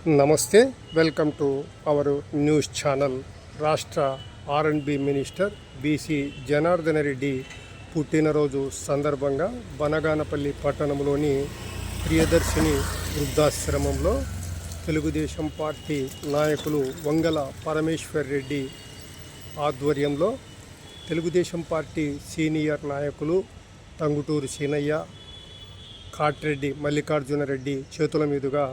నమస్తే welcome to our news channel. రాష్ట్ర R and B minister BC Janardhana Reddy పుట్టినరోజు సందర్భంగా బనగానపల్లి పట్టణంలోని ప్రియదర్శిని వృద్ధాశ్రమంలో తెలుగుదేశం పార్టీ నాయకులు వంగల పరమేశ్వర్ రెడ్డి ఆధ్వర్యంలో తెలుగుదేశం పార్టీ సీనియర్ నాయకులు టంగుటూరు సీనయ్య కాట్రెడ్డి మల్లికార్జున రెడ్డి చేతుల మీదుగా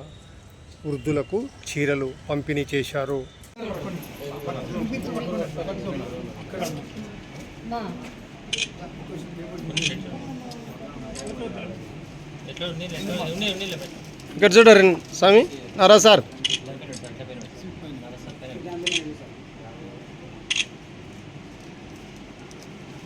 వృద్ధులకు చీరలు పంపిణీ చేశారు. ఇక్కడ చూడరు స్వామి నారా సార్.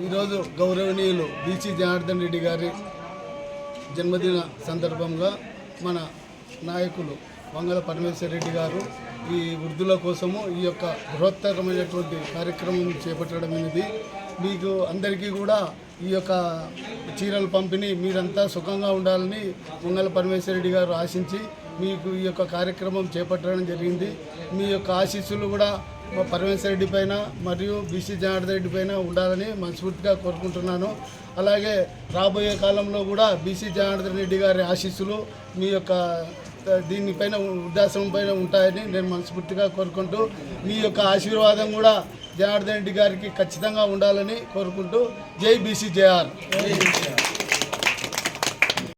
ఈరోజు గౌరవనీయులు బీసీ జనార్దన్ రెడ్డి గారి జన్మదిన సందర్భంగా మన నాయకులు వంగల పరమేశ్వర రెడ్డి గారు ఈ వృద్ధుల కోసము ఈ యొక్క బృహత్తరమైనటువంటి కార్యక్రమం చేపట్టడం అనేది మీకు అందరికీ కూడా ఈ యొక్క చీరలు పంపిణీ మీరంతా సుఖంగా ఉండాలని వంగల పరమేశ్వర రెడ్డి గారు ఆశించి మీకు ఈ యొక్క కార్యక్రమం చేపట్టడం జరిగింది. మీ యొక్క ఆశీస్సులు కూడా పరమేశ్వర రెడ్డి పైన మరియు బీసీ జనార్దన్ రెడ్డి పైన ఉండాలని మనస్ఫూర్తిగా కోరుకుంటున్నాను. అలాగే రాబోయే కాలంలో కూడా బీసీ జనార్దన్ రెడ్డి గారి ఆశీస్సులు మీ యొక్క దీనిపైన ఉద్దేశం పైన ఉంటాయని నేను మనస్ఫూర్తిగా కోరుకుంటూ మీ యొక్క ఆశీర్వాదం కూడా జనార్దన్ రెడ్డి గారికి ఖచ్చితంగా ఉండాలని కోరుకుంటూ జై బీసీ జేఆర్